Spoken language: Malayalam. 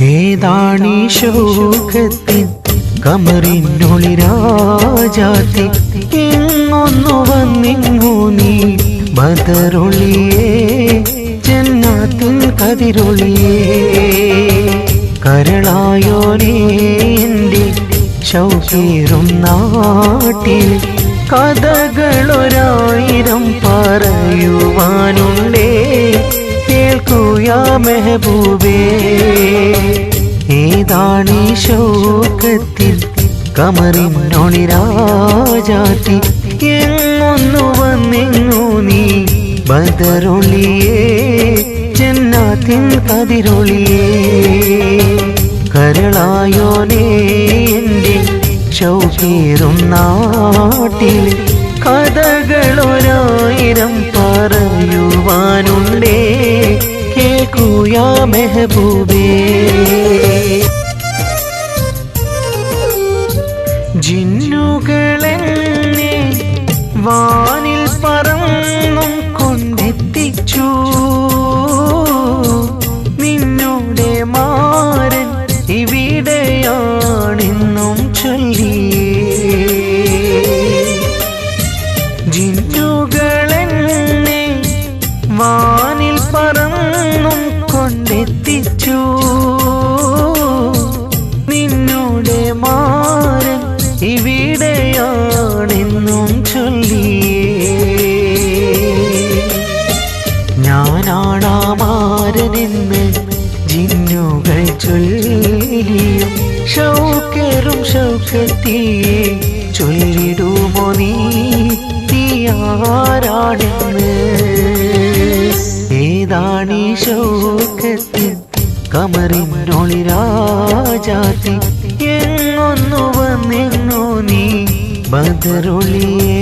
ഏതാണീ ശോകത്തിൻ കമറിനൊളിരാജാത്തി ഇങ്ങൊന്നു വന്നിങ്ങു നീ ബദറൊളിയേ ജന്നാത്തിൻ കതിരൊളിയേ. കരളായോനേ എന്റെ ശൗകീറും നാട്ടിൽ കഥകളൊരായിരം കേൾക്കൂയാ മെഹബൂബേ ഏതാണീ ശോകത്തിൽ? കമറിനൊളിരാജാത്തി എങ്ങൊന്നു വന്നെങ്ങു നീ? ബദറൊളിയേ ജന്നാത്തിൻ കതിരൊളിയേ. കരളായോനേ എന്റെ ശൗകേറും നാട്ടിൽ കഥകളൊരായിരം മെഹബൂബേ. ജിന്നുകളെന്നെ വാനിൽ പറന്നും കൊണ്ടെത്തിച്ചു. നിന്നുടെ മാരൻ ഇവിടെയാണെന്നും ചൊല്ലി ജിന്നുകളെന്നെ വാനിൽ പറന്നും കൊണ്ടെത്തിച്ചു നിന്നോടെ മാരൻ ഇവിടെയാണെന്നും ചൊല്ലിയേ. ഞാനാണാ മാരനെന്ന് ജിന്നുകൾ ചൊല്ലിയും ഷൗക്കറും ഷൗക്കത്തിയെ. ചൊല്ലിടുമോ നീ? തീയാരാണെന്ന് ഏതാണീ ഷൗക്കത്തിൽ കമറിനൊളിരാജാത്തി എങ്ങൊന്നു വന്നെങ്ങോ നീ? ബദറൊളിയേ